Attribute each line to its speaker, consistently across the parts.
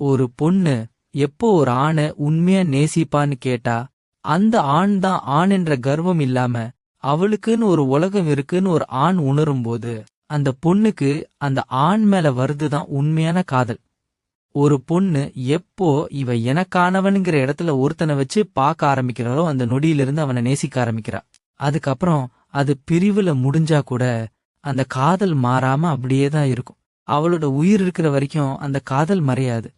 Speaker 1: ஒரு பொண்ணு எப்போ ஒரு ஆணை உண்மையா நேசிப்பான்னு கேட்டா அந்த ஆண் தான் ஆண் என்ற கர்வம் இல்லாம அவளுக்குன்னு ஒரு உலகம் இருக்குன்னு ஒரு ஆண் உணரும்போது அந்த பொண்ணுக்கு அந்த ஆண் மேல வருதுதான் உண்மையான காதல். ஒரு பொண்ணு எப்போ இவ எனக்கானவனுங்கிற இடத்துல ஒருத்தனை வச்சு பார்க்க ஆரம்பிக்கிறாளோ அந்த நொடியிலிருந்து அவனை நேசிக்க ஆரம்பிக்கிறா. அதுக்கப்புறம் அது பிரிவுல முடிஞ்சா கூட அந்த காதல் மாறாம அப்படியே தான் இருக்கும். அவளோட உயிர் இருக்கிற வரைக்கும் அந்த காதல் மறையாது.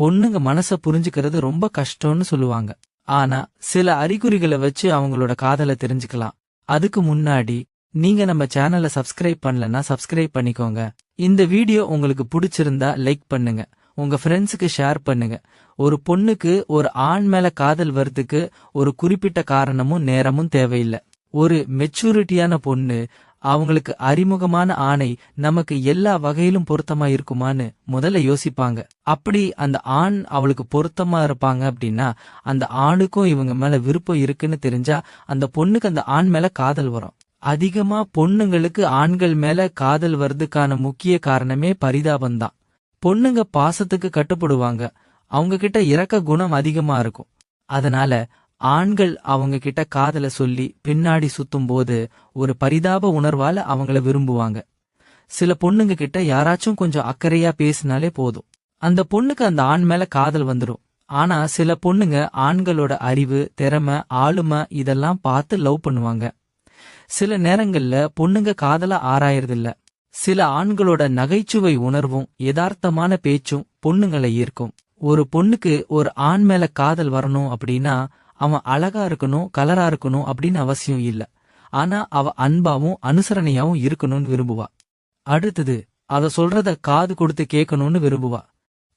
Speaker 1: பொண்ணுங்க மனச புரிஞ்சுக்கிறது ரொம்ப கஷ்டம்னு சொல்லுவாங்க. ஆனா சில அறிகுறிகளை வச்சு அவங்களோட காதலை தெரிஞ்சுக்கலாம். அதுக்கு முன்னாடி நீங்க நம்ம சேனலை சப்ஸ்கிரைப் பண்ணலன்னா சப்ஸ்கிரைப் பண்ணிக்கோங்க. இந்த வீடியோ உங்களுக்கு பிடிச்சிருந்தா லைக் பண்ணுங்க. உங்க ஃப்ரெண்ட்ஸுக்கு ஷேர் பண்ணுங்க. ஒரு பொண்ணுக்கு ஒரு ஆண் மேல காதல் வரதுக்கு ஒரு குறிப்பிட்ட காரணமும் நேரமும் தேவையில்லை. ஒரு மெச்சூரிட்டியான பொண்ணு அவங்களுக்கு அறிமுகமான ஆணை நமக்கு எல்லா வகையிலும் பொருத்தமா இருக்குமான்னு முதல்ல யோசிப்பாங்க. அப்படி அந்த ஆண் அவளுக்கு பொருத்தமா இருப்பாங்க அப்படின்னா அந்த ஆணுக்கும் இவங்க மேல விருப்பம் இருக்குன்னு தெரிஞ்சா அந்த பொண்ணுக்கு அந்த ஆண் மேல காதல் வரும். அதிகமா பொண்ணுங்களுக்கு ஆண்கள் மேல காதல் வர்றதுக்கான முக்கிய காரணமே பரிதாபம் தான் பொண்ணுங்க பாசத்துக்கு கட்டுப்படுவாங்க. அவங்க கிட்ட இறக்க குணம் அதிகமா இருக்கும். அதனால ஆண்கள் அவங்க கிட்ட காதல சொல்லி பின்னாடி சுத்தும் போது ஒரு பரிதாப உணர்வால அவங்கள விரும்புவாங்க. சில பொண்ணுங்க கிட்ட யாராச்சும் கொஞ்சம் அக்கறையா பேசினாலே போதும். அந்த பொண்ணுக்கு அந்த ஆண் மேல காதல் வந்துரும். ஆனா சில பொண்ணுங்க ஆண்களோட அறிவு திறமை ஆளுமை இதெல்லாம் பார்த்து லவ் பண்ணுவாங்க. சில நேரங்கள்ல பொண்ணுங்க காதல ஆராயறதில்ல. சில ஆண்களோட நகைச்சுவை உணர்வும் யதார்த்தமான பேச்சும் பொண்ணுங்களை ஈர்க்கும். ஒரு பொண்ணுக்கு ஒரு ஆண் மேல காதல் வரணும் அப்படின்னா அவன் அழகா இருக்கணும் கலரா இருக்கணும் அப்படின்னு அவசியம் இல்ல. ஆனா அவ அன்பாவும் அனுசரணையாவும் இருக்கணும்னு விரும்புவா. அடுத்தது அவ சொல்றத காது கொடுத்து கேட்கணும்னு விரும்புவா.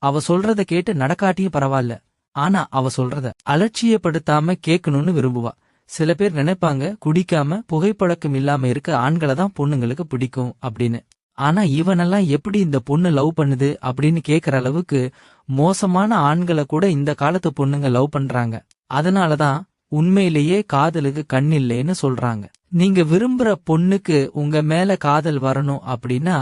Speaker 1: அவ சொல்றத கேட்டு நடக்காட்டியும் பரவாயில்ல ஆனா அவ சொல்றத அலட்சியப்படுத்தாம கேட்கணும்னு விரும்புவா. சில பேர் நினைப்பாங்க குடிக்காம புகைப்பழக்கம் இல்லாம இருக்க ஆண்களை தான் பொண்ணுங்களுக்கு பிடிக்கும் அப்படின்னு. ஆனா இவனெல்லாம் எப்படி இந்த பொண்ணு லவ் பண்ணுது அப்படின்னு கேக்குற அளவுக்கு மோசமான ஆண்களை கூட இந்த காலத்து பொண்ணுங்க லவ் பண்றாங்க. அதனால தான் உண்மையிலேயே காதலுக்கு கண் இல்லைன்னு சொல்றாங்க. நீங்க விரும்புற பொண்ணுக்கு உங்க மேல காதல் வரணும் அப்படின்னா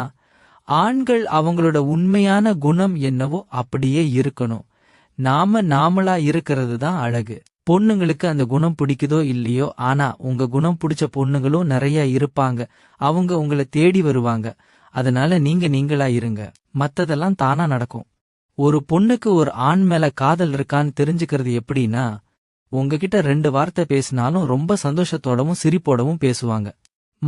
Speaker 1: ஆண்கள் அவங்களோட உண்மையான குணம் என்னவோ அப்படியே இருக்கணும். நாம நாமளா இருக்கிறது தான் அழகு. பொண்ணுங்களுக்கு அந்த குணம் பிடிக்குதோ இல்லையோ ஆனா உங்க குணம் பிடிச்ச பொண்ணுங்களும் நிறைய இருப்பாங்க. அவங்க உங்களை தேடி வருவாங்க. அதனால நீங்க நீங்களா இருங்க. மத்ததெல்லாம் தானா நடக்கும். ஒரு பொண்ணுக்கு ஒரு ஆண் மேல காதல் இருக்கான்னு தெரிஞ்சுக்கிறது எப்படின்னா உங்ககிட்ட ரெண்டு வார்த்தை பேசினாலும் ரொம்ப சந்தோஷத்தோடவும் சிரிப்போடவும் பேசுவாங்க.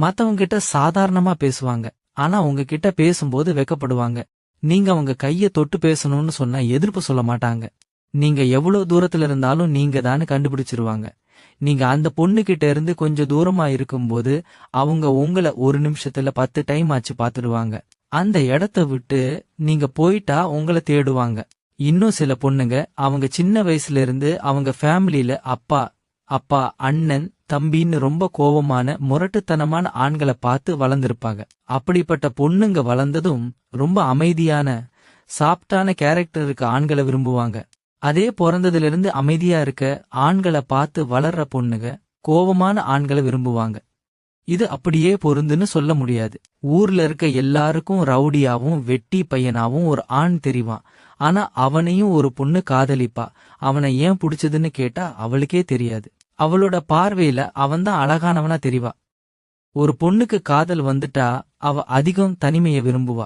Speaker 1: மத்தவங்ககிட்ட சாதாரணமா பேசுவாங்க. ஆனா உங்ககிட்ட பேசும்போது வெக்கப்படுவாங்க. நீங்க அவங்க கைய தொட்டு பேசணும்னு சொன்னா எதிர்ப்பு சொல்ல மாட்டாங்க. நீங்க எவ்வளவு தூரத்துல இருந்தாலும் நீங்க தானு கண்டுபிடிச்சிருவாங்க. நீங்க அந்த பொண்ணு கிட்ட இருந்து கொஞ்சம் தூரமா இருக்கும்போது அவங்க உங்களை ஒரு நிமிஷத்துல பத்து டைம் ஆச்சு பாத்துடுவாங்க அந்த இடத்த விட்டு நீங்க போயிட்டா உங்களை தேடுவாங்க. இன்னும் சில பொண்ணுங்க அவங்க சின்ன வயசுல இருந்து அவங்க ஃபேமிலியில அப்பா அப்பா அண்ணன் தம்பின்னு ரொம்ப கோபமான முரட்டுத்தனமான ஆண்களை பார்த்து வளர்ந்திருப்பாங்க. அப்படிப்பட்ட பொண்ணுங்க வளர்ந்ததும் ரொம்ப அமைதியான சாப்டான கேரக்டர் இருக்க ஆண்களை விரும்புவாங்க. அதே பிறந்ததிலிருந்து அமைதியா இருக்க ஆண்களை பார்த்து வளர்ற பொண்ணுங்க கோபமான ஆண்களை விரும்புவாங்க. இது அப்படியே பொருந்துன்னு சொல்ல முடியாது. ஊர்ல இருக்க எல்லாருக்கும் ரவுடியாவும் வெட்டி பையனாவும் ஒரு ஆண் தெரிவான் ஆனா அவனையும் ஒரு பொண்ணு காதலிப்பா. அவனை ஏன் பிடிச்சதுன்னு கேட்டா அவளுக்கே தெரியாது. அவளோட பார்வையில அவன்தான் அழகானவனா தெரிவா. ஒரு பொண்ணுக்கு காதல் வந்துட்டா அவ அதிகம் தனிமைய விரும்புவா.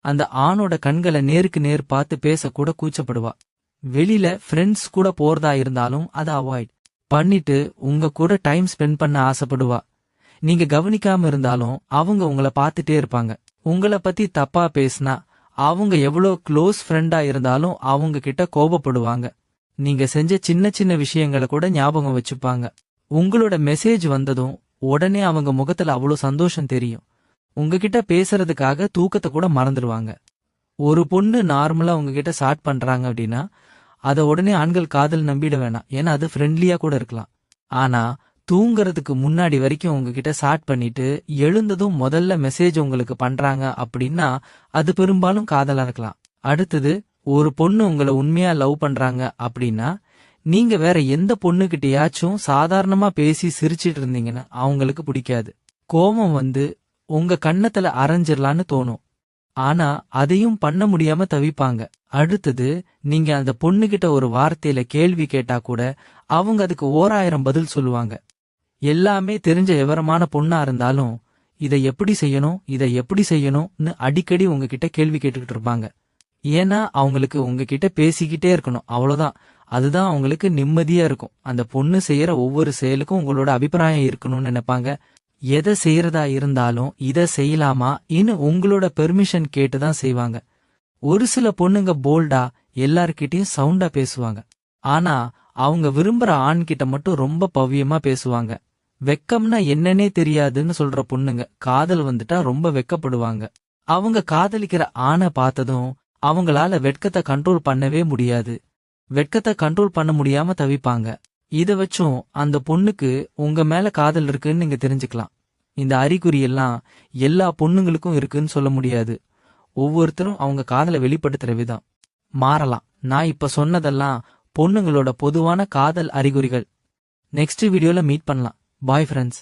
Speaker 1: அந்த ஆணோட கண்களை நேருக்கு நேர் பார்த்து பேசக்கூட கூச்சப்படுவா. வெளியில ஃப்ரெண்ட்ஸ் கூட போறதா இருந்தாலும் அதை அவாய்ட் பண்ணிட்டு உங்க கூட டைம் ஸ்பெண்ட் பண்ண ஆசைப்படுவா. நீங்க கவனிக்காம இருந்தாலும் அவங்க உங்கள பார்த்துட்டே இருப்பாங்க. உங்கள பத்தி தப்பா பேசினா அவங்க எவ்வளோ க்ளோஸ் ஃப்ரெண்டா இருந்தாலும் அவங்க கிட்ட கோபப்படுவாங்க. நீங்க செஞ்ச சின்ன சின்ன விஷயங்களை கூட ஞாபகம் வச்சுப்பாங்க. உங்களோட மெசேஜ் வந்ததும் உடனே அவங்க முகத்துல அவ்வளோ சந்தோஷம் தெரியும். உங்ககிட்ட பேசுறதுக்காக தூக்கத்தை கூட மறந்துடுவாங்க. ஒரு பொண்ணு நார்மலா உங்ககிட்ட ஸ்டார்ட் பண்றாங்க அப்படின்னா அத உடனே ஆண்கள் காதல் நம்பிட வேணாம். ஏன்னா அது ஃப்ரெண்ட்லியா கூட இருக்கலாம். ஆனா தூங்குறதுக்கு முன்னாடி வரைக்கும் உங்ககிட்ட ஸ்டார்ட் பண்ணிட்டு எழுந்ததும் முதல்ல மெசேஜ் உங்களுக்கு பண்றாங்க அப்படின்னா அது பெரும்பாலும் காதலா இருக்கலாம். அடுத்தது ஒரு பொண்ணு உங்களை உண்மையா லவ் பண்றாங்க அப்படின்னா நீங்க வேற எந்த பொண்ணுகிட்டயாச்சும் சாதாரணமா பேசி சிரிச்சிட்டு இருந்தீங்கன்னா அவங்களுக்கு பிடிக்காது. கோபம் வந்து உங்க கண்ணத்துல அரைஞ்சிடலான்னு தோணும். ஆனா அதையும் பண்ண முடியாம தவிப்பாங்க. அடுத்தது நீங்க அந்த பொண்ணுகிட்ட ஒரு வார்த்தையில கேள்வி கேட்டா கூட அவங்க அதுக்கு ஓராயிரம் பதில் சொல்லுவாங்க. எல்லாமே தெரிஞ்ச விவரமான பொண்ணா இருந்தாலும் இதை எப்படி செய்யணும் இதை எப்படி செய்யணும்னு அடிக்கடி உங்ககிட்ட கேள்வி கேட்டுக்கிட்டு இருப்பாங்க. ஏன்னா அவங்களுக்கு உங்ககிட்ட பேசிக்கிட்டே இருக்கணும். அவ்வளவுதான். அதுதான் அவங்களுக்கு நிம்மதியா இருக்கும். அந்த பொண்ணு செய்யற ஒவ்வொரு செயலுக்கும் உங்களோட அபிப்பிராயம் இருக்கணும்னு நினைப்பாங்க. எதை செய்யறதா இருந்தாலும் இதை செய்யலாமா இன்னும் உங்களோட பெர்மிஷன் கேட்டு தான் செய்வாங்க. ஒரு சில பொண்ணுங்க போல்டா எல்லார்கிட்டயும் சவுண்டா பேசுவாங்க. ஆனா அவங்க விரும்புற ஆண்கிட்ட மட்டும் ரொம்ப பவ்யமா பேசுவாங்க. வெக்கம்னா என்னன்னே தெரியாதுன்னு சொல்ற பொண்ணுங்க காதல் வந்துட்டா ரொம்ப வெக்கப்படுவாங்க. அவங்க காதலிக்கிற ஆணை பார்த்ததும் அவங்களால வெட்கத்தை கண்ட்ரோல் பண்ணவே முடியாது. வெட்கத்தை கண்ட்ரோல் பண்ண முடியாம தவிப்பாங்க. இத வச்சும் அந்த பொண்ணுக்கு உங்க மேல காதல் இருக்குன்னு நீங்க தெரிஞ்சுக்கலாம். இந்த அறிகுறி எல்லாம் எல்லா பொண்ணுங்களுக்கும் இருக்குன்னு சொல்ல முடியாது. ஒவ்வொருத்தரும் அவங்க காதலை வெளிப்படுத்துற விதம். மாறலாம். நான் இப்ப சொன்னதெல்லாம் பொண்ணுங்களோட பொதுவான காதல் அறிகுறிகள். நெக்ஸ்ட் வீடியோல மீட் பண்ணலாம். Bye friends